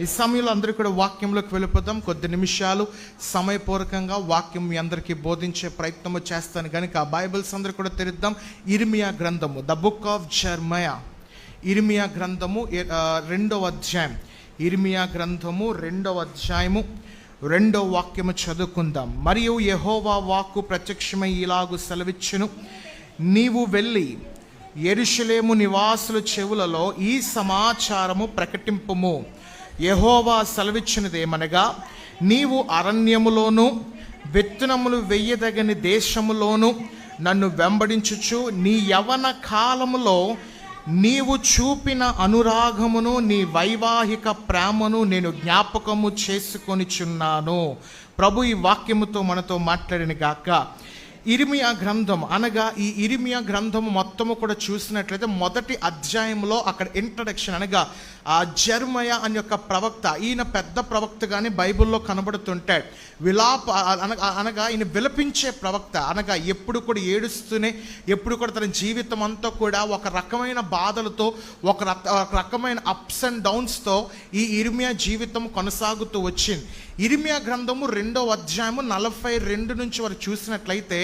ఈ సమయంలో అందరూ కూడా వాక్యంలోకి వెళ్ళిపోతాం కొద్ది నిమిషాలు సమయపూర్వకంగా వాక్యం మీ అందరికీ బోధించే ప్రయత్నము చేస్తాను. కనుక ఆ బైబిల్స్ అందరూ కూడా తెరుద్దాం. ఇర్మియా గ్రంథము ద బుక్ ఆఫ్ జర్మయా. ఇర్మియా గ్రంథము రెండవ అధ్యాయం. ఇర్మియా గ్రంథము రెండవ అధ్యాయము రెండో వాక్యము చదువుకుందాం. మరియు యహోవా వాక్కు ప్రత్యక్షమై ఇలాగు సెలవిచ్చును. నీవు వెళ్ళి ఎరుషులేము నివాసుల చెవులలో ఈ సమాచారము ప్రకటింపుము. యెహోవా సెలవిచ్చినదేమనగా నీవు అరణ్యములోను విత్తనములు వెయ్యదగని దేశములోను నన్ను వెంబడించుచు నీ యవన కాలములో నీవు చూపిన అనురాగమును నీ వైవాహిక ప్రేమను నేను జ్ఞాపకము చేసుకొనిచున్నాను. ప్రభు ఈ వాక్యముతో మనతో మాట్లాడిన గాక ఇరిమియా గ్రంథం అనగా ఈ ఇరిమియా గ్రంథము మొత్తము కూడా చూసినట్లయితే మొదటి అధ్యాయంలో అక్కడ ఇంట్రడక్షన్ అనగా ఆ జర్మయ అని యొక్క ప్రవక్త ఈయన పెద్ద ప్రవక్తగానే బైబిల్లో కనబడుతుంటాడు విలాప అనగా అనగా ఈయన విలపించే ప్రవక్త అనగా ఎప్పుడు కూడా ఏడుస్తూనే ఎప్పుడు కూడా తన జీవితం అంతా కూడా ఒక రకమైన బాధలతో ఒక రక- ఒక రకమైన అప్స్ అండ్ డౌన్స్తో ఈ ఇరిమియా జీవితం కొనసాగుతూ వచ్చింది. ఇరిమియా గ్రంథము రెండో అధ్యాయము నలభై రెండు నుంచి వారు చూసినట్లయితే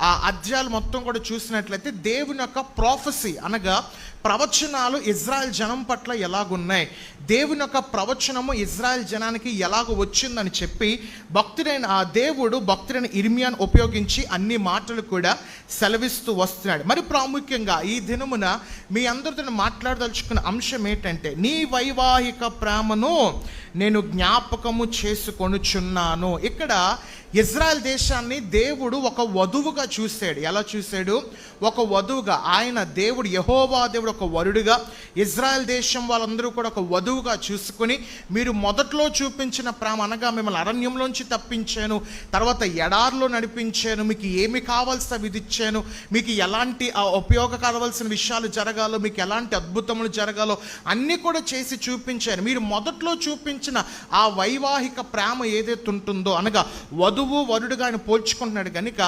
ఆ అధ్యాయాలు మొత్తం కూడా చూసినట్లయితే దేవుని యొక్క ప్రాఫెసీ అనగా ప్రవచనాలు ఇజ్రాయెల్ జనం పట్ల ఎలాగున్నాయి? దేవుని యొక్క ప్రవచనము ఇజ్రాయెల్ జనానికి ఎలాగ వచ్చిందని చెప్పి భక్తుడైన ఆ దేవుడు భక్తుడైన ఇర్మియాన్ ఉపయోగించి అన్ని మాటలు కూడా సెలవిస్తూ వస్తున్నాడు. మరి ప్రాముఖ్యంగా ఈ దినమున మీ అందరితో మాట్లాడదలుచుకున్న అంశం ఏంటంటే నీ వైవాహిక ప్రేమను నేను జ్ఞాపకము చేసుకొనుచున్నాను. ఇక్కడ ఇజ్రాయెల్ దేశాన్ని దేవుడు ఒక వధువుగా చూశాడు. ఎలా చూశాడు? ఒక వధువుగా. ఆయన దేవుడు యహోవా దేవుడు ఒక వరుడుగా ఇజ్రాయెల్ దేశం వాళ్ళందరూ కూడా ఒక వధువుగా చూసుకొని మీరు మొదట్లో చూపించిన ప్రేమ అనగా మిమ్మల్ని అరణ్యంలోంచి తప్పించాను తర్వాత ఎడార్లో నడిపించాను మీకు ఏమి కావాల్సిన విధిచ్చాను మీకు ఎలాంటి ఉపయోగకరవలసిన ఉపయోగ కావాల్సిన విషయాలు జరగాలో మీకు ఎలాంటి అద్భుతములు జరగాలో అన్నీ కూడా చేసి చూపించాను. మీరు మొదట్లో చూపించిన ఆ వైవాహిక ప్రేమ ఏదైతే ఉంటుందో అనగా వధువు వరుడుగా ఆయన పోల్చుకుంటున్నాడు కనుక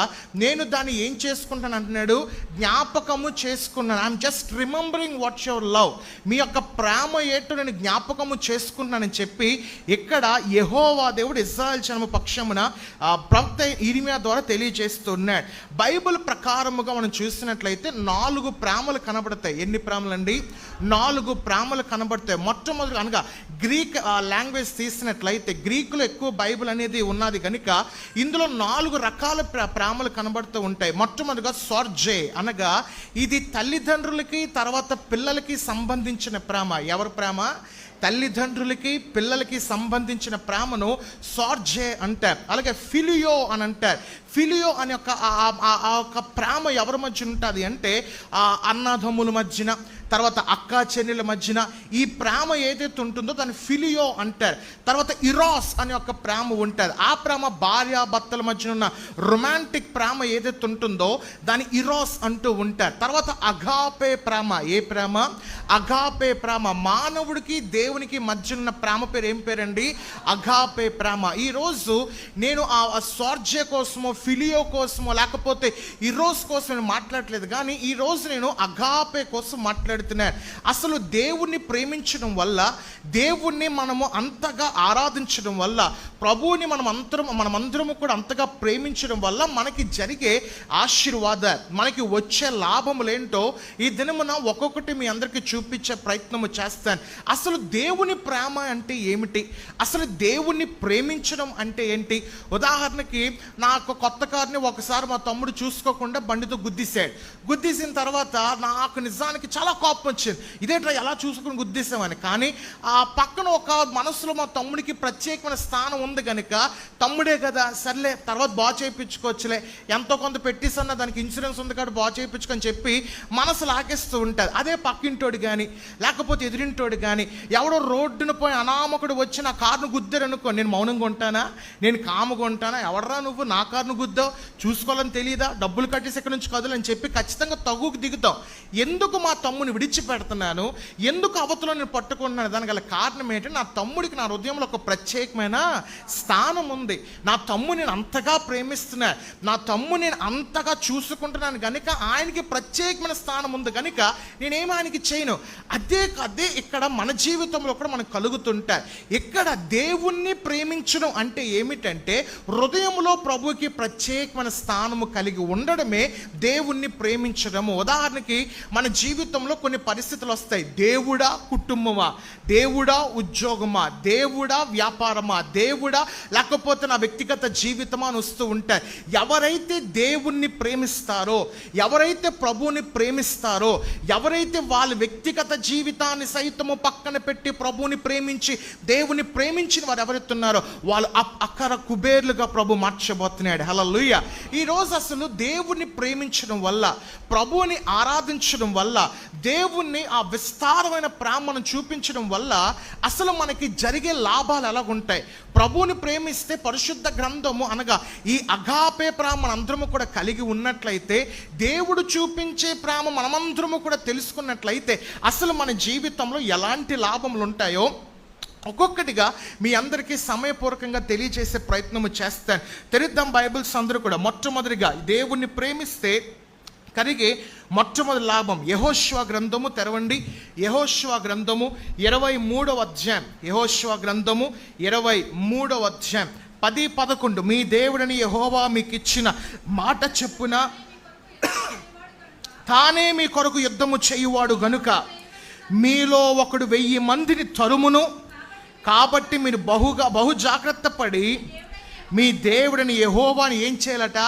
నేను దాన్ని ఏం చేసుకుంటాను అంటున్నాడు? జ్ఞాపకము చేసుకున్నాను. I'm just remembering what's your love మీ యొక్క ప్రేమ ఏటో నేను జ్ఞాపకము చేసుకున్నానని చెప్పి ఇక్కడ యెహోవా దేవుడు ఇజ్రాయల్ జనము పక్షమున ప్రవక్త ఇరిమియా ద్వారా తెలియజేస్తున్నాడు. బైబిల్ ప్రకారముగా మనం చూసినట్లయితే నాలుగు ప్రేమలు కనబడతాయి. ఎన్ని ప్రేమలండి? నాలుగు ప్రేమలు కనబడతాయి. మొట్టమొదటి అనగా గ్రీక్ లాంగ్వేజ్ తీసినట్లయితే గ్రీకులో ఎక్కువ బైబిల్ అనేది ఉన్నది కనుక ఇందులో నాలుగు రకాల ప్రేమలు కనబడుతూ ఉంటాయి. మొట్టమొదటిగా సోర్జే అనగా ఇది తల్లిదండ్రులకి తర్వాత పిల్లలకి సంబంధించిన ప్రేమ. ఎవరి ప్రేమ? తల్లిదండ్రులకి పిల్లలకి సంబంధించిన ప్రేమను సార్జే అంటారు. అలాగే ఫిలియో అని అంటారు. ఫిలియో అనే ఒక ఆ- ఆ- ఒక ప్రేమ ఎవరి మధ్య ఉంటుంది అంటే ఆ అన్నదమ్ముల మధ్యన తర్వాత అక్కా చెల్లెల మధ్యన ఈ ప్రేమ ఏదైతే ఉంటుందో దాన్ని ఫిలియో అంటారు. తర్వాత ఇరాస్ అనే ఒక ప్రేమ ఉంటుంది. ఆ ప్రేమ భార్య భర్తల మధ్యన ఉన్న రొమాంటిక్ ప్రేమ ఏదైతే ఉంటుందో దాన్ని ఇరాస్ అంటూ ఉంటారు. తర్వాత అగాపే ప్రేమ. ఏ ప్రేమ? అగాపే ప్రేమ. మానవుడికి దేవునికి మధ్య ఉన్న ప్రేమ పేరు ఏం పేరండి? అగాపే ప్రేమ. ఈరోజు నేను ఆ స్వార్జ్య కోసమో ఫిలియో కోసమో లేకపోతే ఈరోజు కోసం నేను మాట్లాడలేదు కానీ ఈ రోజు నేను అగాపే కోసం మాట్లాడుతున్నాను అసలు దేవుణ్ణి ప్రేమించడం వల్ల దేవుణ్ణి మనము అంతగా ఆరాధించడం వల్ల ప్రభువుని మనం అందరం మనమందరము కూడా అంతగా ప్రేమించడం వల్ల మనకి జరిగే ఆశీర్వాద మనకి వచ్చే లాభములేంటో ఈ దినమున ఒక్కొక్కటి మీ అందరికీ చూపించే ప్రయత్నము చేస్తాను. అసలు దేవుని ప్రేమ అంటే ఏమిటి? అసలు దేవుణ్ణి ప్రేమించడం అంటే ఏంటి? ఉదాహరణకి నాకు కొత్త కార్ని ఒకసారి మా తమ్ముడు చూసుకోకుండా బండితో గుద్దిశాడు. గుద్దేసిన తర్వాత నాకు నిజానికి చాలా కోపం వచ్చింది. ఇదేట్రా ఎలా చూసుకుని గుద్దేశామని కానీ ఆ పక్కన ఒక మనసులో మా తమ్ముడికి ప్రత్యేకమైన స్థానం ఉంది కనుక తమ్ముడే కదా సర్లే తర్వాత బాగు చేయించుకోవచ్చులే. ఎంతో కొంత పెట్టిసన్న దానికి ఇన్సూరెన్స్ ఉంది కాబట్టి బాగు చేయించుకొని చెప్పి మనసు లాగేస్తూ ఉంటుంది అదే పక్కింటోడు కానీ లేకపోతే ఎదురింటోడు కానీ ఎవడో రోడ్డున పోయి అనామకుడు వచ్చి నా కారును గుద్దారు అనుకో నేను మౌనంగా ఉంటానా? నేను కాముగా ఉంటానా? ఎవడరా నువ్వు? నా కారును గుద్దావు? చూసుకోవాలని తెలియదా డబ్బులు కట్టేసి ఇక్కడ నుంచి కదలని అని చెప్పి ఖచ్చితంగా తగుకు దిగుతాం. ఎందుకు మా తమ్ముని విడిచిపెడుతున్నాను. ఎందుకు అవతలో నేను పట్టుకున్నాను? దానికి గల కారణం ఏంటంటే నా తమ్ముడికి నా హృదయంలో ఒక ప్రత్యేకమైన స్థానం ఉంది. నా తమ్ముడు నేను అంతగా ప్రేమిస్తున్నా. నా తమ్ముడు నేను అంతగా చూసుకుంటున్నాను. కనుక ఆయనకి ప్రత్యేకమైన స్థానం ఉంది. కనుక నేనేం ఆయనకి చేయను? అదే అదే ఇక్కడ మన జీవితంలో కూడా మనకు కలుగుతుంటాయి ఇక్కడ దేవుణ్ణి ప్రేమించడం అంటే ఏమిటంటే హృదయంలో ప్రభుకి ప్రత్యేకమైన స్థానము కలిగి ఉండడమే దేవుణ్ణి ప్రేమించడము. ఉదాహరణకి మన జీవితంలో కొన్ని పరిస్థితులు వస్తాయి. దేవుడా కుటుంబమా? దేవుడా ఉద్యోగమా? దేవుడా వ్యాపారమా? దేవుడా లేకపోతే నా వ్యక్తిగత జీవితమా అని వస్తూ ఉంటాయి. ఎవరైతే దేవుణ్ణి ప్రేమిస్తారో ఎవరైతే ప్రభువుని ప్రేమిస్తారో ఎవరైతే వాళ్ళ వ్యక్తిగత జీవితాన్ని సైతము పక్కన పెట్టి ప్రభువుని ప్రేమించి దేవుని ప్రేమించిన వారు ఎవరైతున్నారో వాళ్ళు అక్కర కుబేర్లుగా ప్రభు మార్చబోతున్నాడు. హలలుయ్య ఈరోజు అసలు దేవుణ్ణి ప్రేమించడం వల్ల ప్రభువుని ఆరాధించడం వల్ల దేవుణ్ణి ఆ విస్తారమైన ప్రేమను చూపించడం వల్ల అసలు మనకి జరిగే లాభాలు ఎలాగుంటాయి? ప్రభువుని ప్రేమిస్తే పరిశుద్ధ గ్రంథము అనగా ఈ అగాపే ప్రేమ మనందరము కూడా కలిగి ఉన్నట్లయితే దేవుడు చూపించే ప్రేమ మనమందరము కూడా తెలుసుకున్నట్లయితే అసలు మన జీవితంలో ఎలాంటి లాభములు ఉంటాయో ఒక్కొక్కటిగా మీ అందరికీ సమయపూర్వకంగా తెలియజేసే ప్రయత్నము చేస్తాను. తెరిద్దాం బైబిల్స్ అందరూ కూడా మొట్టమొదటిగా దేవుణ్ణి ప్రేమిస్తే కలిగే మొట్టమొదటి లాభం యహోశ్వ గ్రంథము తెరవండి. యహోశ్వ గ్రంథము ఇరవై మూడవ అధ్యాయం. యహోశ్వ గ్రంథము ఇరవై మూడవ అధ్యాయం. పది పదకొండు. మీ దేవుడని యహోవా మీకు ఇచ్చిన మాట చెప్పున తానే మీ కొరకు యుద్ధము చేయువాడు గనుక మీలో ఒకడు వెయ్యి మందిని తరుమును. కాబట్టి మీరు బహుగా బహు జాగ్రత్త పడి మీ దేవుడిని యహోవాని ఏం చేయాలట?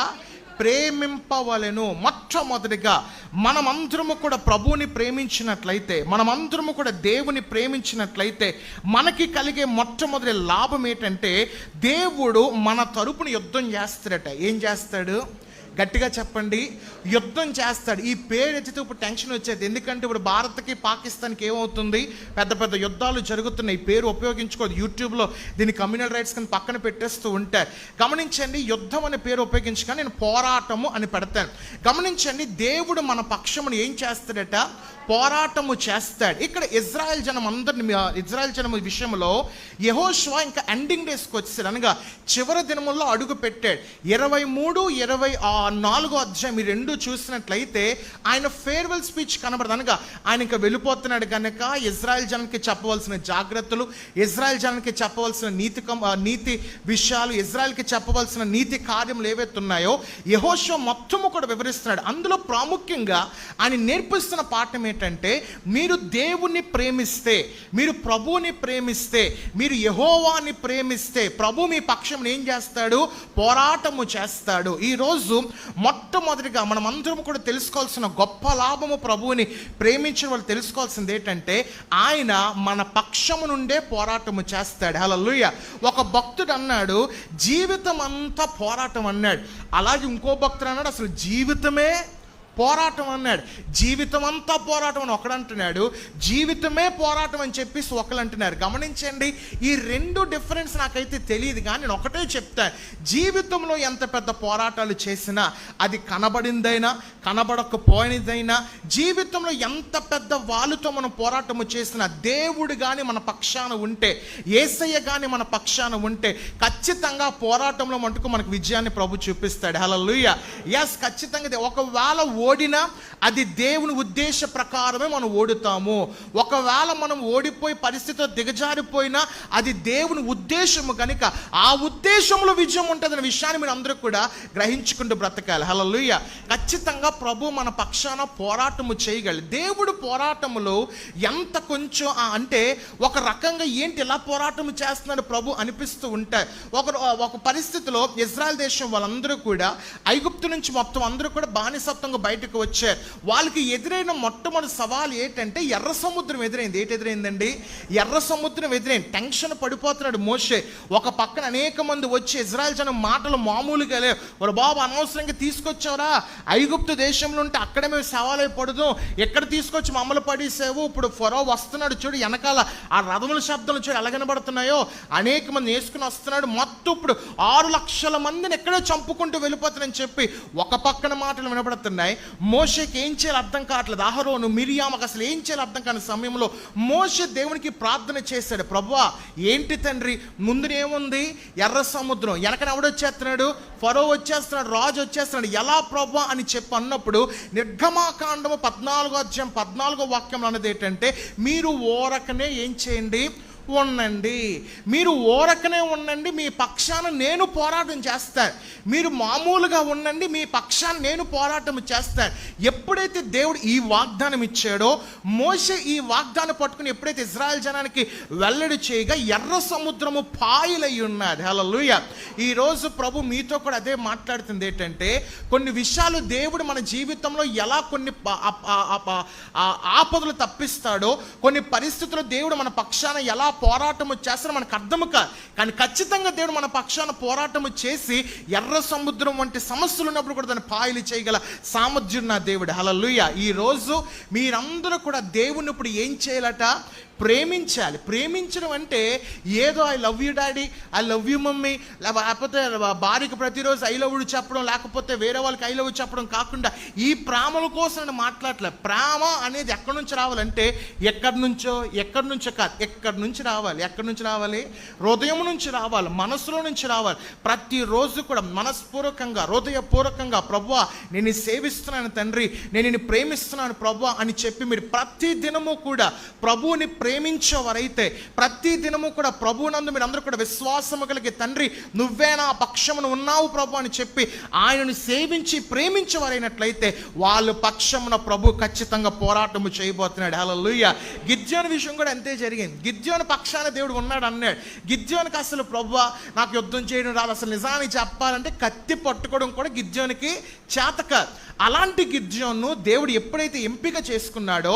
ప్రేమింపవలెను. మొట్టమొదటిగా మనమందరము కూడా ప్రభువుని ప్రేమించినట్లయితే మనమందరము కూడా దేవుని ప్రేమించినట్లయితే మనకి కలిగే మొట్టమొదటి లాభం ఏంటంటే దేవుడు మన తరపున యుద్ధం చేస్తాడట. ఏం చేస్తాడు? గట్టిగా చెప్పండి. యుద్ధం చేస్తాడు. ఈ పేరు ఎత్తితే ఇప్పుడు టెన్షన్ వచ్చేది. ఎందుకంటే ఇప్పుడు భారత్కి పాకిస్తాన్కి ఏమవుతుంది? పెద్ద పెద్ద యుద్ధాలు జరుగుతున్నాయి. ఈ పేరు ఉపయోగించుకోదు యూట్యూబ్లో దీని కమ్యూనల్ రైట్స్ కింద పక్కన పెట్టేస్తూ ఉంటారు. గమనించండి యుద్ధం అనే పేరు ఉపయోగించుకొని నేను పోరాటము అని పెడతాను. గమనించండి దేవుడు మన పక్షమును ఏం చేస్తాడట? పోరాటము చేస్తాడు. ఇక్కడ ఇజ్రాయెల్ జనం అందరిని ఇజ్రాయెల్ జనం విషయంలో యహోష్వా ఇంకా ఎండింగ్ డేస్కి వచ్చేసాడు. అనగా చివరి దినముల్లో అడుగు పెట్టాడు ఇరవై మూడు ఇరవై ఆ నాలుగో అధ్యాయం ఈ రెండు చూసినట్లయితే ఆయన ఫేర్వెల్ స్పీచ్ కనబడదు. అనగా ఆయన ఇంకా వెళ్ళిపోతున్నాడు కనుక ఇజ్రాయెల్ జనానికి చెప్పవలసిన జాగ్రత్తలు ఇజ్రాయెల్ జనానికి చెప్పవలసిన నీతి నీతి విషయాలు ఇజ్రాయెల్కి చెప్పవలసిన నీతి కార్యములు ఏవైతే ఉన్నాయో యహోషో మొత్తము కూడా వివరిస్తున్నాడు. అందులో ప్రాముఖ్యంగా ఆయన నేర్పిస్తున్న పాఠం ఏంటంటే మీరు దేవుణ్ణి ప్రేమిస్తే మీరు ప్రభువుని ప్రేమిస్తే మీరు యహోవాని ప్రేమిస్తే ప్రభు మీ పక్షం ఏం చేస్తాడు? పోరాటము చేస్తాడు. ఈరోజు మొట్టమొదటిగా మనం అందరం కూడా తెలుసుకోవాల్సిన గొప్ప లాభము ప్రభువుని ప్రేమించిన వాళ్ళు తెలుసుకోవాల్సింది ఏంటంటే ఆయన మన పక్షము నుండే పోరాటము చేస్తాడు. హల్లెలూయా. ఒక భక్తుడు అన్నాడు జీవితం అంతా పోరాటం అన్నాడు. అలాగే ఇంకో భక్తుడు అన్నాడు అసలు జీవితమే పోరాటం అన్నాడు. జీవితం అంతా పోరాటం అని ఒకడంటున్నాడు జీవితమే పోరాటం అని చెప్పేసి ఒకళ్ళు అంటున్నారు. గమనించండి ఈ రెండు డిఫరెన్స్ నాకైతే తెలియదు కానీ నేను ఒకటే చెప్తా. జీవితంలో ఎంత పెద్ద పోరాటాలు చేసినా అది కనబడిందైనా కనబడకపోయినదైనా జీవితంలో ఎంత పెద్ద వాళ్ళతో మనం పోరాటము చేసినా దేవుడు కానీ మన పక్షాన ఉంటే ఏసయ్య కానీ మన పక్షాన ఉంటే ఖచ్చితంగా పోరాటంలో మటుకు మనకు విజయాన్ని ప్రభు చూపిస్తాడు. హల్లెలూయా ఎస్ ఖచ్చితంగా ఇది. ఒకవేళ ఓడినా అది దేవుని ఉద్దేశ ప్రకారమే మనం ఓడుతాము. ఒకవేళ మనం ఓడిపోయి పరిస్థితిలో దిగజారిపోయినా అది దేవుని ఉద్దేశము కనుక ఆ ఉద్దేశంలో విజయం ఉంటుందనే విషయాన్ని మీరు అందరూ కూడా గ్రహించుకుంటూ బ్రతకాలి. హల్లెలూయా. ఖచ్చితంగా ప్రభు మన పక్షాన పోరాటము చేయగలి దేవుడు పోరాటములో ఎంత కొంచెం అంటే ఒక రకంగా ఏంటి ఇలా పోరాటం చేస్తున్నాడు ప్రభు అనిపిస్తూ ఉంటాయి ఒక ఒక పరిస్థితిలో ఇజ్రాయెల్ దేశం వాళ్ళందరూ కూడా ఐగుప్తు నుంచి మొత్తం అందరూ కూడా బానిసత్వంగా బయటకు వచ్చారు. వాళ్ళకి ఎదురైన మొట్టమొదటి సవాల్ ఏంటంటే ఎర్ర సముద్రం ఎదురైంది. ఏంటి ఎదురైందండి? ఎర్ర సముద్రం ఎదురైంది. టెన్షన్ పడిపోతున్నాడు మోషే. ఒక పక్కన అనేక మంది వచ్చి ఇజ్రాయల్ జనం మాటలు మామూలుగా లేవు. ఒక బాబు అనవసరంగా తీసుకొచ్చావురా. ఐగుప్తు దేశంలో ఉంటే అక్కడ మేము సవాలైపడదు ఎక్కడ తీసుకొచ్చి మమ్మల్ని పడేసావు? ఇప్పుడు ఫొరో వస్తున్నాడు చూడు వెనకాల. ఆ రథముల శబ్దాలు చూడు ఎలా కనబడుతున్నాయో. అనేక మంది వేసుకుని వస్తున్నాడు. మొత్తం ఇప్పుడు ఆరు లక్షల మందిని ఎక్కడో చంపుకుంటూ వెళ్ళిపోతానని చెప్పి ఒక పక్కన మాటలు వినబడుతున్నాయి. మోషకి ఏం చేయాలి అర్థం కావట్లేదు. అహరోను మిరియామకు అసలు ఏం చేయాలి అర్థం కాని సమయంలో మోష దేవునికి ప్రార్థన చేశాడు. ప్రభువా ఏంటి తండ్రి? ముందునేముంది ఎర్ర సముద్రం. వెనకన ఎవడొచ్చేస్తున్నాడు ఫరో వచ్చేస్తున్నాడు రాజు వచ్చేస్తున్నాడు. ఎలా ప్రభా అని చెప్పి అన్నప్పుడు నిర్గమాకాండము పద్నాలుగో అధ్యాయం పద్నాలుగో వాక్యం అన్నది ఏంటంటే మీరు ఓరకనే ఏం చేయండి? ఉండండి. మీరు ఓరకనే ఉండండి మీ పక్షాన నేను పోరాటం చేస్తాను. మీరు మామూలుగా ఉండండి మీ పక్షాన నేను పోరాటం చేస్తాను. ఎప్పుడైతే దేవుడు ఈ వాగ్దానం ఇచ్చాడో మోస ఈ వాగ్దానం పట్టుకుని ఎప్పుడైతే ఇజ్రాయెల్ జనానికి వెల్లడి చేయగా ఎర్ర సముద్రము పాయలై ఉన్నది. హల్లెలూయా. ఈ ఈరోజు ప్రభు మీతో కూడా అదే మాట్లాడుతుంది ఏంటంటే కొన్ని విషయాలు దేవుడు మన జీవితంలో ఎలా కొన్ని ఆపదలు తప్పిస్తాడో కొన్ని పరిస్థితులు దేవుడు మన పక్షాన ఎలా పోరాటము చేస్తాడో మనకు అర్థము కాదు. కానీ ఖచ్చితంగా దేవుడు మన పక్షాన పోరాటము చేసి ఎర్ర సముద్రం వంటి సమస్యలు ఉన్నప్పుడు కూడా దాన్ని పాయలు చేయగల సామర్థ్యం నా దేవుడు. హలలుయ ఈ రోజు మీరందరూ కూడా దేవుని ఇప్పుడు ఏం చేయాలట? ప్రేమించాలి. ప్రేమించడం అంటే ఏదో I love you daddy I love you mummy లేకపోతే భార్యకు ప్రతిరోజు ఐ లవ్ యూ చెప్పడం లేకపోతే వేరే వాళ్ళకి ఐ లవ్ యూ చెప్పడం కాకుండా ఈ ప్రేమల కోసం నేను మాట్లాడలే ప్రేమ అనేది ఎక్కడి నుంచి రావాలంటే ఎక్కడి నుంచో ఎక్కడి నుంచో కాదు ఎక్కడి నుంచి రావాలి ఎక్కడి నుంచి రావాలి? హృదయం నుంచి రావాలి మనసులో నుంచి రావాలి. ప్రతిరోజు కూడా మనస్పూర్వకంగా హృదయపూర్వకంగా ప్రభువా నేను సేవిస్తున్నాను తండ్రి. నేను ప్రేమిస్తున్నాను ప్రభువా అని చెప్పి మీరు ప్రతి దినము కూడా ప్రభువుని ప్రేమించేవారైతే ప్రతి దినము కూడా ప్రభువునందు మీరు అందరూ కూడా విశ్వాసము కలిగి తండ్రి నువ్వే నా పక్షమును ఉన్నావు ప్రభు అని చెప్పి ఆయనను సేవించి ప్రేమించేవారైనట్లయితే వాళ్ళ పక్షమున ప్రభు ఖచ్చితంగా పోరాటము చేయబోతున్నాడు. హల్లెలూయా. గిద్యోని విషయం కూడా అంతే జరిగింది. గిద్యోని పక్షాన దేవుడు ఉన్నాడు అన్నాడు. గిద్యోనికి అసలు ప్రభు నాకు యుద్ధం చేయడం రాదు అసలు నిజానికి చెప్పాలంటే కత్తి పట్టుకోవడం కూడా గిద్యోనికి చేతక అలాంటి గిద్యోన్ను దేవుడు ఎప్పుడైతే ఎంపిక చేసుకున్నాడో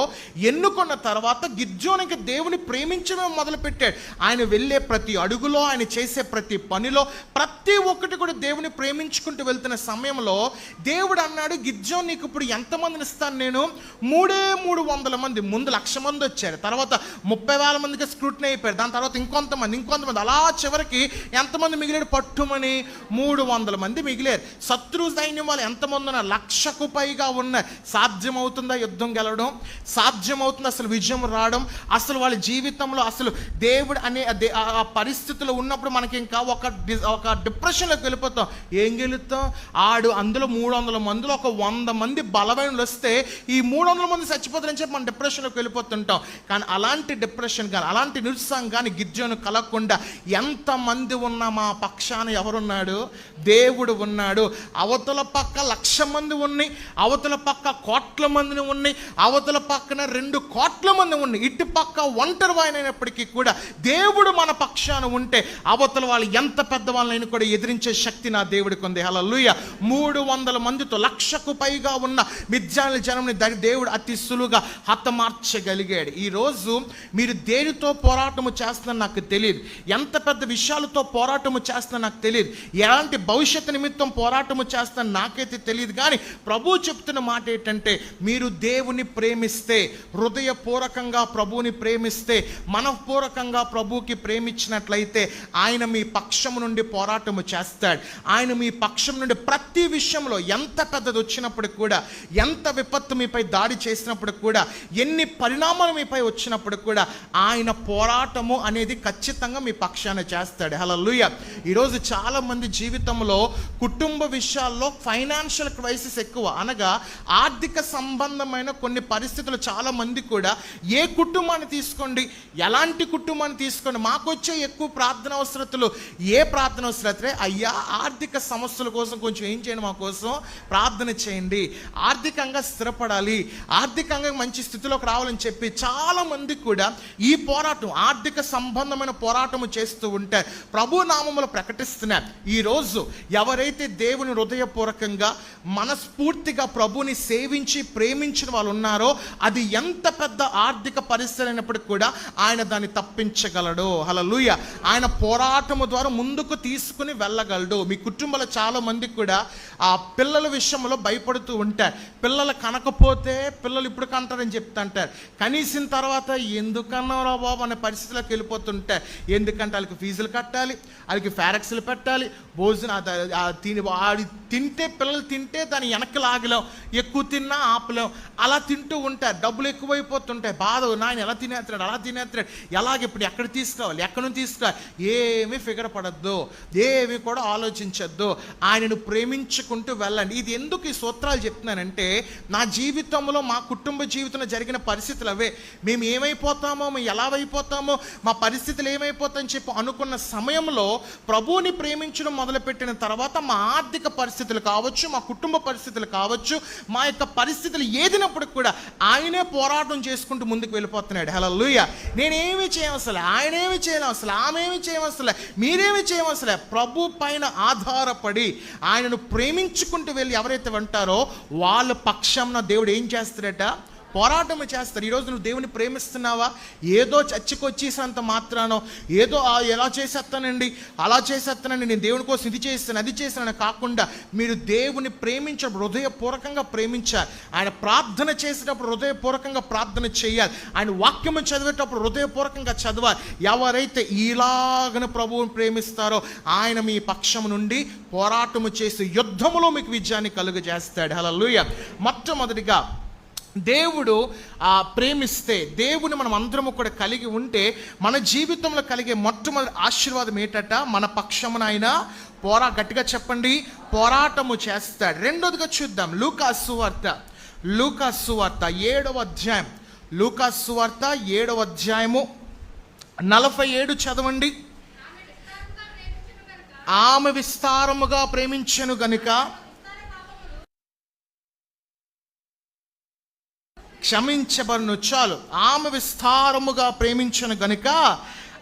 ఎన్నుకున్న తర్వాత గిద్యోనికి దేవుని ప్రేమించడం మొదలుపెట్టాడు. ఆయన వెళ్ళే ప్రతి అడుగులో ఆయన చేసే ప్రతి పనిలో ప్రతి ఒక్కటి కూడా దేవుని ప్రేమించుకుంటూ వెళ్తున్న సమయంలో దేవుడు అన్నాడు గిద్యోన్ నీకు ఇప్పుడు ఎంతమందిని ఇస్తాను నేను? మూడే మూడు వందల మంది ముందు లక్ష మంది వచ్చారు. తర్వాత ముప్పై వేల మందికి స్క్రూటినీ అయిపోయారు. దాని తర్వాత ఇంకొంతమంది ఇంకొంతమంది. అలా చివరికి ఎంతమంది మిగిలాడు పట్టుమని మూడు వందల మంది మిగిలారు. శత్రు సైన్యం వాళ్ళు ఎంతమంది ఉన్నారు లక్షకు పైగా ఉన్నారు సాధ్యమవుతుందా యుద్ధం గెలవడం? సాధ్యమవుతుంది అసలు విజయం రావడం? అసలు వాళ్ళ జీవితంలో అసలు దేవుడు అనే ఆ దే- ఉన్నప్పుడు మనకి ఇంకా ఒక డి- ఒక డిప్రెషన్లోకి వెళ్ళిపోతాం. ఏం గెలుస్తాం? ఆడు అందులో మూడు వందల మందిలో ఒక వంద మంది బలమైన వస్తే ఈ మూడు వందల మంది చచ్చిపోతారని చెప్పి మనం డిప్రెషన్లోకి వెళ్ళిపోతుంటాం. కానీ అలాంటి డిప్రెషన్ కానీ అలాంటి నిరుత్సాహం కానీ గిజ్జను కలగకుండా ఎంతమంది ఉన్న మా పక్షాన ఎవరున్నాడు? దేవుడు ఉన్నాడు. అవతల పక్క లక్ష మంది ఉన్నాయి అవతల పక్క కోట్ల మందిని ఉన్నాయి అవతల పక్కన రెండు కోట్ల మంది ఉన్నాయి ఇటు పక్క ఒంటరి వాయినప్పటికీ కూడా దేవుడు మన పక్షాన ఉంటే అవతల వాళ్ళు ఎంత పెద్ద వాళ్ళని కూడా ఎదిరించే శక్తి నా దేవుడికి ఉంది. లూయ మూడు వందల మందితో లక్షకు పైగా ఉన్న మిథ్యాల జనంని దేవుడు అతి సులువుగా హతమార్చగలిగాడు. ఈరోజు మీరు దేనితో పోరాటము చేస్తున్నా నాకు తెలియదు. ఎంత పెద్ద విషయాలతో పోరాటము చేస్తున్నా నాకు తెలియదు. ఎలాంటి భవిష్యత్తు నిమిత్తం పోరాటము చేస్తాను నాకైతే తెలియదు. కానీ ప్రభు చెప్తున్న మాట ఏంటంటే మీరు దేవుని ప్రేమిస్తే హృదయపూర్వకంగా ప్రభువుని ప్రేమిస్తే మనఃపూర్వకంగా ప్రభువుకి ప్రేమించినట్లయితే ఆయన మీ పక్షం నుండి పోరాటము చేస్తాడు. ఆయన మీ పక్షం నుండి ప్రతి విషయంలో ఎంత పెద్దది వచ్చినప్పుడు కూడా ఎంత విపత్తు మీపై దాడి చేసినప్పుడు కూడా ఎన్ని పరిణామాలు మీపై వచ్చినప్పుడు కూడా ఆయన పోరాటము అనేది ఖచ్చితంగా మీ పక్షాన చేస్తాడు. హలో లూయ ఈరోజు చాలా మంది జీవితంలో కుటుంబ విషయాల్లో ఫైనాన్షియల్ క్రైసిస్ ఎక్కువ. అనగా ఆర్థిక సంబంధమైన కొన్ని పరిస్థితులు చాలా మంది కూడా ఏ కుటుంబాన్ని తీసుకోండి. ఎలాంటి కుటుంబాన్ని తీసుకోండి? మాకు వచ్చే ఎక్కువ ప్రార్థన అవసరతలు. ఏ ప్రార్థన అవసరతలే అయ్యా ఆర్థిక సమస్యల కోసం కొంచెం ఏం చేయండి మా కోసం? ప్రార్థన చేయండి. ఆర్థికంగా స్థిరపడాలి. ఆర్థికంగా మంచి స్థితిలోకి రావాలని చెప్పి చాలా మంది కూడా ఈ పోరాటం ఆర్థిక సంబంధమైన పోరాటము చేస్తూ ఉంటే ప్రభు నామములు ప్రకటిస్తున్నారు ఈరోజు ఎవరైతే దేవుని హృదయపూర్వకంగా మనస్ఫూర్తిగా ప్రభుని సేవించి ప్రేమించిన వాళ్ళు ఉన్నారో అది ఎంత పెద్ద ఆర్థిక పరిస్థితి జరిగినప్పటికి కూడా ఆయన దాన్ని తప్పించగలడు. హలలుయ ఆయన పోరాటము ద్వారా ముందుకు తీసుకుని వెళ్ళగలడు. మీ కుటుంబంలో చాలా మందికి కూడా ఆ పిల్లల విషయంలో భయపడుతూ ఉంటారు. పిల్లలు కనకపోతే పిల్లలు ఇప్పుడు కంటారని చెప్తుంటారు కనీసం తర్వాత ఎందుకన్నారా బాబు అనే పరిస్థితిలోకి వెళ్ళిపోతుంటారు ఎందుకంటే వాళ్ళకి ఫీజులు కట్టాలి వాళ్ళకి ఫారెక్స్లు పెట్టాలి భోజనం తిని వాడి తింటే పిల్లలు తింటే దాన్ని వెనక్కి లాగలేం ఎక్కువ తిన్నా ఆపలేం. అలా తింటూ ఉంటారు. డబ్బులు ఎక్కువైపోతుంటాయి. బాధ నాయన ఎలా తినేస్తున్నాడు అలా తినేస్తున్నాడు ఎలాగ ఇప్పుడు ఎక్కడ తీసుకురావాలి ఎక్కడ నుంచి తీసుకురావాలి ఏమీ ఫిగర్ పడద్దు ఏమి కూడా ఆలోచించద్దు. ఆయనను ప్రేమించుకుంటూ వెళ్ళండి. ఇది ఎందుకు ఈ సూత్రాలు చెప్తున్నానంటే నా జీవితంలో మా కుటుంబ జీవితంలో జరిగిన పరిస్థితులు అవే. మేము ఏమైపోతామో మేము ఎలా అయిపోతామో మా పరిస్థితులు ఏమైపోతాయని చెప్పి అనుకున్న సమయంలో ప్రభువుని ప్రేమించడం మొదలుపెట్టిన తర్వాత మా ఆర్థిక పరిస్థితులు కావచ్చు మా కుటుంబ పరిస్థితులు కావచ్చు మా యొక్క పరిస్థితులు ఏదినప్పుడు కూడా ఆయనే పోరాటం చేసుకుంటూ ముందుకు వెళ్ళిపోతున్నాడు. హలలుయ లూయ నేనేమి చేయవసలే ఆయనేమి చేయవసలే ఆమెమి చేయవసలే మీరేమి చేయవసలే. ప్రభు పైన ఆధారపడి ఆయనను ప్రేమించుకుంటూ వెళ్ళి ఎవరైతే ఉంటారో వాళ్ళ పక్షంన దేవుడు ఏం చేస్తాడట? పోరాటం చేస్తారు. ఈరోజు నువ్వు దేవుని ప్రేమిస్తున్నావా? ఏదో చచ్చికొచ్చేసినంత మాత్రానో ఏదో ఎలా చేసేస్తానండి అలా చేసేస్తానండి నేను దేవుని కోసం ఇది చేస్తాను అది చేస్తానని కాకుండా మీరు దేవుని ప్రేమించే హృదయపూర్వకంగా ప్రేమించాలి. ఆయన ప్రార్థన చేసేటప్పుడు హృదయపూర్వకంగా ప్రార్థన చేయాలి. ఆయన వాక్యము చదివేటప్పుడు హృదయపూర్వకంగా చదవాలి. ఎవరైతే ఇలాగన ప్రభువుని ప్రేమిస్తారో ఆయన మీ పక్షం నుండి పోరాటము చేసి యుద్ధములో మీకు విజయాన్ని కలుగజేస్తాడు. లూయ మొట్టమొదటిగా దేవుడు ఆ ప్రేమిస్తే దేవుని మనం అందరము కూడా కలిగి ఉంటే మన జీవితంలో కలిగే మొట్టమొదటి ఆశీర్వాదం ఏంటట? మన పక్షమున ఆయన పోరా గట్టిగా చెప్పండి. పోరాటము చేస్తాడు. రెండోదిగా చూద్దాం. లూకాసు సువార్త. లూకాసు సువార్త ఏడవ అధ్యాయం. లూకాస్ సువార్త ఏడవ అధ్యాయము. నలభై ఏడు చదవండి. ఆమె విస్తారముగా ప్రేమించను గనుక క్షమించబడును చాలు. ఆమె విస్తారముగా ప్రేమించను గనుక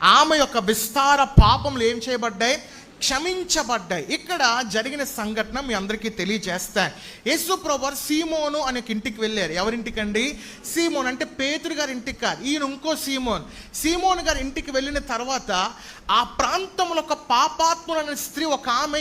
ఆమె యొక్క విస్తార పాపములు ఏం చేయబడ్డాయి? క్షమించబడ్డాయి. ఇక్కడ జరిగిన సంఘటన మీ అందరికీ తెలియజేస్తాను. యేసు ప్రభు సీమోను అనే ఒక ఇంటికి వెళ్ళారు. ఎవరింటికండి? సీమోన్. అంటే పేతురు గారి ఇంటికి కాదు ఈయన ఇంకో సీమోన్. సీమోన్ గారి ఇంటికి వెళ్ళిన తర్వాత ఆ ప్రాంతంలో ఒక పాపాత్ములైన స్త్రీ ఒక ఆమె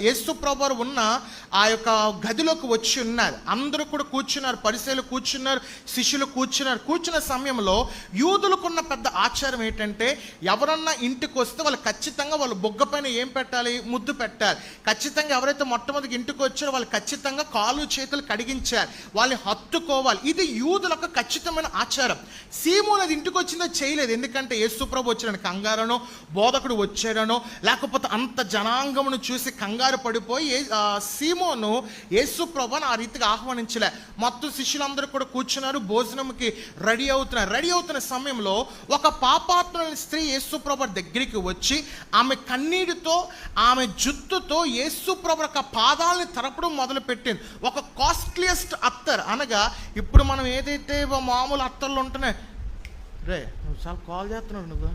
యేసు ప్రభు ఉన్న ఆ యొక్క గదిలోకి వచ్చి ఉన్నారు. అందరూ కూడా కూర్చున్నారు పరిశీలు కూర్చున్నారు శిష్యులు కూర్చున్నారు. కూర్చున్న సమయంలో యూదులకున్న పెద్ద ఆచారం ఏంటంటే ఎవరన్నా ఇంటికి వస్తే వాళ్ళు ఖచ్చితంగా వాళ్ళు బొగ్గ పైన ఏం పెట్టాలి? ముద్దు పెట్టారు. ఖచ్చితంగా ఎవరైతే మొట్టమొదటి ఇంటికి వచ్చారో వాళ్ళు ఖచ్చితంగా కాలు చేతులు కడిగించారు. వాళ్ళని హత్తుకోవాలి. ఇది యూదులకు ఖచ్చితమైన ఆచారం. సీమోన్ అది ఇంటికి వచ్చిందో చేయలేదు. ఎందుకంటే యేసుప్రభు వచ్చిన కంగారనో బోధకుడు వచ్చారనో లేకపోతే అంత జనాంగమును చూసి కంగారు పడిపోయి సీమోను యేసుప్రభుని ఆ రీతిగా ఆహ్వానించలే. మొత్తం శిష్యులందరూ కూడా కూర్చున్నారు భోజనంకి రెడీ అవుతున్నారు. రెడీ అవుతున్న సమయంలో ఒక పాపాత్మైన స్త్రీ యేసుప్రభు దగ్గరికి వచ్చి ఆమె కన్నీటితో ఆమె జుత్తుతో యేసుప్రభు యొక్క పాదాలని తరపడం మొదలుపెట్టింది. ఒక కాస్ట్లీయెస్ట్ అత్తర్ అనగా ఇప్పుడు మనం ఏదైతే మామూలు అత్తర్లు ఉంటున్నాయి రే నువ్వు చాలా కాల్ చేస్తున్నావు నువ్వు.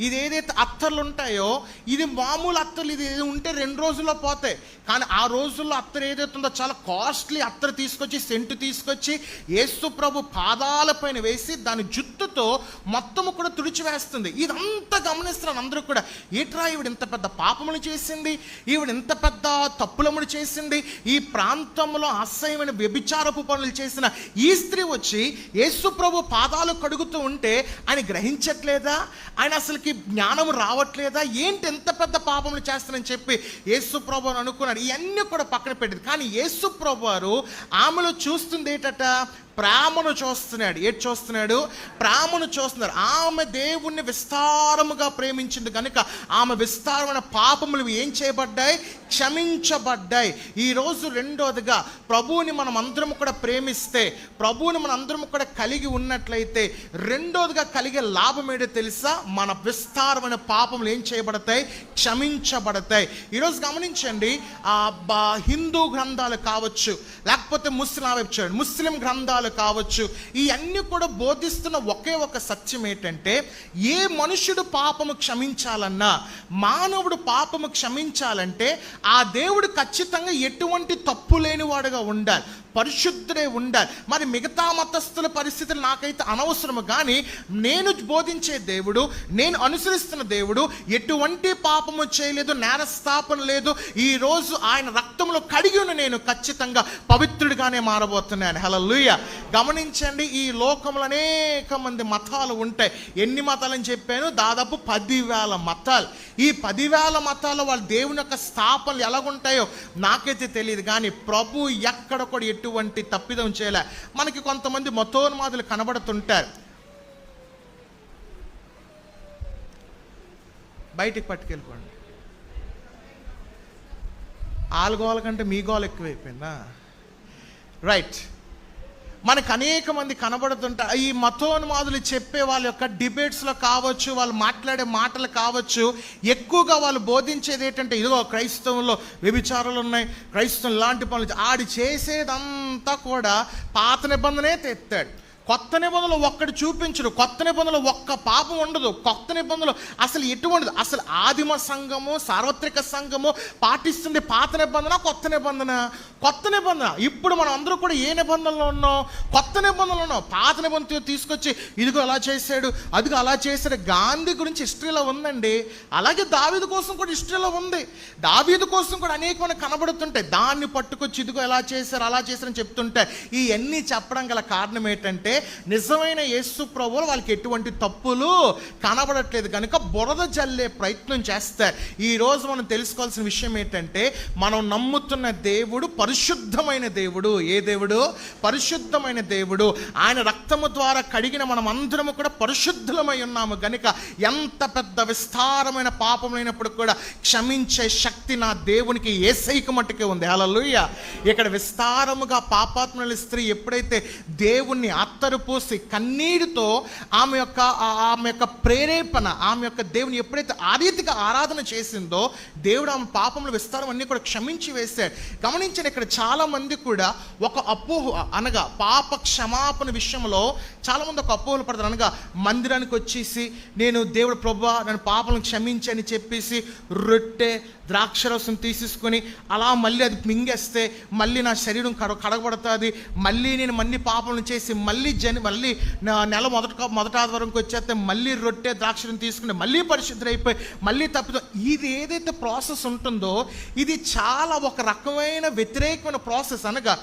ఇది ఏదైతే అత్తర్లు ఉంటాయో ఇది మామూలు అత్తర్లు ఇది ఉంటే రెండు రోజుల్లో పోతాయి. కానీ ఆ రోజుల్లో అత్తరు ఏదైతే ఉందో చాలా కాస్ట్లీ అత్తరు తీసుకొచ్చి సెంటు తీసుకొచ్చి యేసు ప్రభు పాదాలపైన వేసి దాని జుట్టుతో మొత్తము కూడా తుడిచివేస్తుంది. ఇదంతా గమనిస్తున్నాను అందరూ కూడా. ఏట్రా ఈవిడ ఇంత పెద్ద పాపములు చేసింది? ఈవిడ ఇంత పెద్ద తప్పులములు చేసింది? ఈ ప్రాంతంలో అసహ్యమైన వ్యభిచారపు పనులు చేసిన ఈ స్త్రీ వచ్చి యేసు ప్రభు పాదాలు కడుగుతూ ఉంటే ఆయన గ్రహించట్లేదా? ఆయన అసలు అసలుకి జ్ఞానం రావట్లేదా? ఏంటి ఎంత పెద్ద పాపములు చేస్తానని చెప్పి యేసు ప్రభు అని అనుకున్నాడు. ఇవన్నీ కూడా పక్కన పెట్టింది. కానీ యేసు ప్రభు వారు ఆమెలో చూస్తుంది ఏంటట ప్రేమను చూస్తున్నాడు. ఏడు చూస్తున్నాడు? ప్రేమను చూస్తున్నాడు. ఆమె దేవుణ్ణి విస్తారముగా ప్రేమించింది కనుక ఆమె విస్తారమైన పాపములు ఏం చేయబడ్డాయి? క్షమించబడ్డాయి. ఈరోజు రెండోదిగా ప్రభువుని మనం అందరం కూడా ప్రేమిస్తే ప్రభువుని మనం అందరం కూడా కలిగి ఉన్నట్లయితే రెండోదిగా కలిగే లాభం ఏంటో తెలుసా? మన విస్తారమైన పాపములు ఏం చేయబడతాయి? క్షమించబడతాయి. ఈరోజు గమనించండి ఆ బ- హిందూ గ్రంథాలు కావచ్చు లేకపోతే ముస్లిం వైపు చూడండి. ముస్లిం గ్రంథాలు కావచ్చు ఇవన్నీ కూడా బోధిస్తున్న ఒకే ఒక సత్యం ఏంటంటే ఏ మనుషుడు పాపము క్షమించాలన్నా మానవుడు పాపము క్షమించాలంటే ఆ దేవుడు ఖచ్చితంగా ఎటువంటి తప్పు లేనివాడుగా ఉండాలి. పరిశుద్ధుడే ఉండాలి మరి మిగతా మతస్థుల పరిస్థితులు నాకైతే అనవసరము కానీ నేను బోధించే దేవుడు నేను అనుసరిస్తున్న దేవుడు ఎటువంటి పాపము చేయలేదు నేరస్థాపన లేదు ఈ రోజు ఆయన రక్తంలో కడిగి ఉన్న నేను ఖచ్చితంగా పవిత్రుడిగానే మారబోతున్నాను. హలలుయ గమనించండి ఈ లోకంలో అనేక మంది మతాలు ఉంటాయి. ఎన్ని మతాలని చెప్పాను? దాదాపు పదివేల మతాలు. ఈ పదివేల మతాలు వాళ్ళ దేవుని యొక్క స్థాపనలు ఎలాగుంటాయో నాకైతే తెలియదు కానీ ప్రభు ఎక్కడ కూడా ఎటువంటి తప్పిదం చేయలే. మనకి కొంతమంది మతోన్మాదులు కనబడుతుంటారు. బయటికి పట్టుకెళ్ళిపోండి. ఆలుగోల గోల కంటే మీ గోల ఎక్కువైపోయిందా? రైట్ మనకు అనేక మంది కనబడుతుంటారు. ఈ మతోన్మాదులు చెప్పే వాళ్ళ యొక్క డిబేట్స్లో కావచ్చు వాళ్ళు మాట్లాడే మాటలు కావచ్చు ఎక్కువగా వాళ్ళు బోధించేది ఏంటంటే ఇదిగో క్రైస్తవంలో వ్యభిచారాలు ఉన్నాయి క్రైస్తవం లాంటి పనులు ఆడి చేసేదంతా కూడా పాత నిబంధనే తెత్తాడు. కొత్త నిబంధనలు ఒక్కటి చూపించడు కొత్త నిబంధనలు ఒక్క పాపం ఉండదు. కొత్త నిబంధనలు అసలు ఎటువంటిది? అసలు ఆదిమ సంఘము సార్వత్రిక సంఘము పాటిస్తుంది పాత నిబంధన కొత్త నిబంధన? కొత్త నిబంధన. ఇప్పుడు మనం అందరూ కూడా ఏ నిబంధనలో ఉన్నాం? కొత్త నిబంధనలు ఉన్నాం. పాత నిబంధన తీసుకొచ్చి ఇదిగో అలా చేశాడు అదిగో అలా చేశాడు. గాంధీ గురించి హిస్టరీలో ఉందండి. అలాగే దావీదు కోసం కూడా హిస్టరీలో ఉంది. దావీదు కోసం కూడా అనేకమైన కనబడుతుంటాయి. దాన్ని పట్టుకొచ్చి ఇదిగో ఎలా చేశారు అలా చేశారని చెప్తుంటే ఇవన్నీ చెప్పడం గల కారణం ఏంటంటే నిజమైన యేసు ప్రభువులు వాళ్ళకి ఎటువంటి తప్పులు కనబడట్లేదు కనుక బురద జల్లే ప్రయత్నం చేస్తారు ఈ రోజు మనం తెలుసుకోవాల్సిన విషయం ఏంటంటే మనం నమ్ముతున్న దేవుడు పరిశుద్ధమైన దేవుడు. ఏ దేవుడు? పరిశుద్ధమైన దేవుడు. ఆయన రక్తము ద్వారా కడిగిన మనం అందరము కూడా పరిశుద్ధులమై ఉన్నాము కనుక ఎంత పెద్ద విస్తారమైన పాపమైనప్పుడు కూడా క్షమించే శక్తి నా దేవునికి ఏసైక మట్టుకే ఉంది. హల్లెలూయా. ఇక్కడ విస్తారముగా పాపాత్మల స్త్రీ ఎప్పుడైతే దేవుణ్ణి అత్తరు పూసి కన్నీటితో ఆమె యొక్క ఆమె యొక్క ప్రేరేపణ ఆమె యొక్క దేవుని ఎప్పుడైతే ఆ రీతిగా ఆరాధన చేసిందో దేవుడు ఆమె పాపముల విస్తారం అన్ని కూడా క్షమించి వేశాడు. గమనించిన ఇక్కడ చాలామంది కూడా ఒక అపోహ అనగా పాప క్షమాపణ విషయంలో చాలామంది ఒక అపోహలు పడతారు. అనగా మందిరానికి వచ్చేసి నేను దేవుడు ప్రభా నన్ను పాపలను క్షమించి అని చెప్పేసి రొట్టె ద్రాక్షరసం తీసేసుకొని అలా మళ్ళీ అది మింగేస్తే మళ్ళీ నా శరీరం కడ కడగబడుతుంది. మళ్ళీ నేను మళ్ళీ పాపలను చేసి మళ్ళీ జని మళ్ళీ నెల మొదట మొదట ఆదివారంకి వచ్చేస్తే మళ్ళీ రొట్టె ద్రాక్షను తీసుకుని మళ్ళీ పరిశుద్ధులైపోయి మళ్ళీ తప్పిదో ఇది ఏదైతే ప్రాసెస్ ఉంటుందో ఇది చాలా ఒక రకమైన వ్యతిరేకమైన ప్రాసెస్ అనగా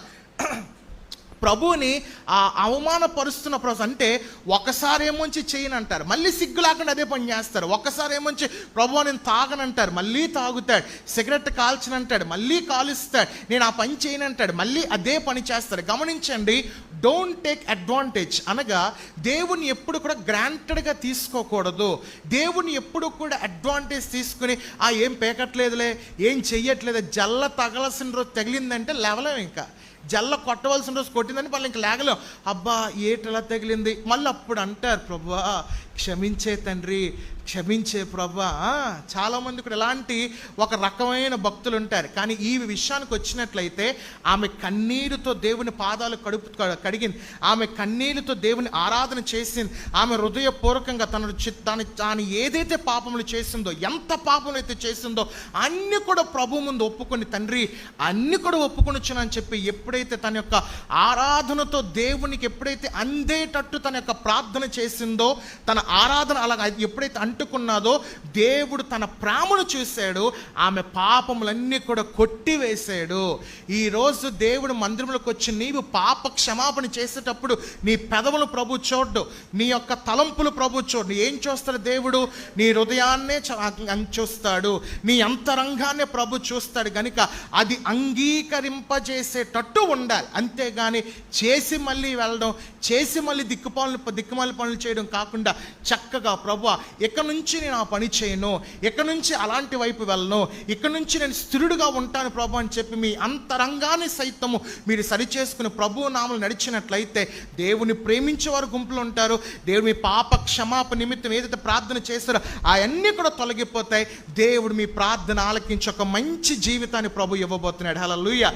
ప్రభువుని ఆ అవమానపరుస్తున్న ప్రాసెస్ అంటే ఒకసారి ఏమొంచి చేయను అంటారు మళ్ళీ సిగ్గు లేకుండా అదే పని చేస్తారు. ఒకసారి ఏమొంచి ప్రభు నేను తాగనంటారు? మళ్ళీ తాగుతాడు. సిగరెట్ కాల్చనంటాడు. మళ్ళీ కాలుస్తాడు. నేను ఆ పని చేయనంటాడు. మళ్ళీ అదే పని చేస్తాడు. గమనించండి డోంట్ టేక్ అడ్వాంటేజ్ అనగా దేవుని ఎప్పుడు కూడా గ్రాంటెడ్గా తీసుకోకూడదు. దేవుని ఎప్పుడు కూడా అడ్వాంటేజ్ తీసుకుని ఆ ఏం పేకట్లేదులే ఏం చెయ్యట్లేదు జల్ల తగలసిన రోజు తగిలిందంటే లెవలేం ఇంకా. జల్ల కొట్టవలసిన రోజు కొట్టిందని వాళ్ళు ఇంక లేగలేం. అబ్బా ఏటలా తగిలింది? మళ్ళీ అప్పుడు అంటారు ప్రభా క్షమించే తండ్రి క్షమించే ప్రభా. చాలామంది కూడా ఇలాంటి ఒక రకమైన భక్తులు ఉంటారు. కానీ ఈ విషయానికి వచ్చినట్లయితే ఆమె కన్నీరుతో దేవుని పాదాలు కడుపు కడిగింది. ఆమె కన్నీరుతో దేవుని ఆరాధన చేసింది. ఆమె హృదయపూర్వకంగా తన చి- తాను ఏదైతే పాపములు చేసిందో ఎంత పాపములు అయితే చేసిందో అన్ని కూడా ప్రభు ముందు ఒప్పుకొని తండ్రి అన్ని కూడా ఒప్పుకొని అని చెప్పి ఎప్పుడైతే తన యొక్క ఆరాధనతో దేవునికి ఎప్పుడైతే అందేటట్టు తన యొక్క ప్రార్థన చేసిందో తన ఆరాధన అలాగ ఎప్పుడైతే అంటుకున్నదో దేవుడు తన ప్రేమను చూశాడు ఆమె పాపములన్నీ కూడా కొట్టివేశాడు. ఈరోజు దేవుడు మందిరంలోకి వచ్చి నీవు పాప క్షమాపణ చేసేటప్పుడు నీ పెదవులు ప్రభు చూడ్డు నీ యొక్క తలంపులు ప్రభు చూడు ఏం చూస్తాడు దేవుడు? నీ హృదయాన్నే చ- చూస్తాడు నీ అంతరంగాన్నే ప్రభు చూస్తాడు. కనుక అది అంగీకరింపజేసేటట్టు ఉండాలి. అంతేగాని చేసి మళ్ళీ వెళ్ళడం చేసి మళ్ళీ దిక్కుపాలు దిక్కుమాలి పనులు చేయడం కాకుండా చక్కగా ప్రభు ఎక్కడి నుంచి నేను ఆ పని చేయను? ఎక్కడి నుంచి అలాంటి వైపు వెళ్ళను? ఇక్కడి నుంచి నేను స్థిరుడుగా ఉంటాను ప్రభు అని చెప్పి మీ అంతరంగాన్ని సైతము మీరు సరిచేసుకుని ప్రభు నామలు నడిచినట్లయితే దేవుని ప్రేమించే వారు గుంపులు ఉంటారు. దేవుడు మీ పాప క్షమాపణ నిమిత్తం ఏదైతే ప్రార్థన చేస్తారో అవన్నీ కూడా తొలగిపోతాయి. దేవుడు మీ ప్రార్థన ఆలకించి ఒక మంచి జీవితాన్ని ప్రభు ఇవ్వబోతున్నాడు. లూయ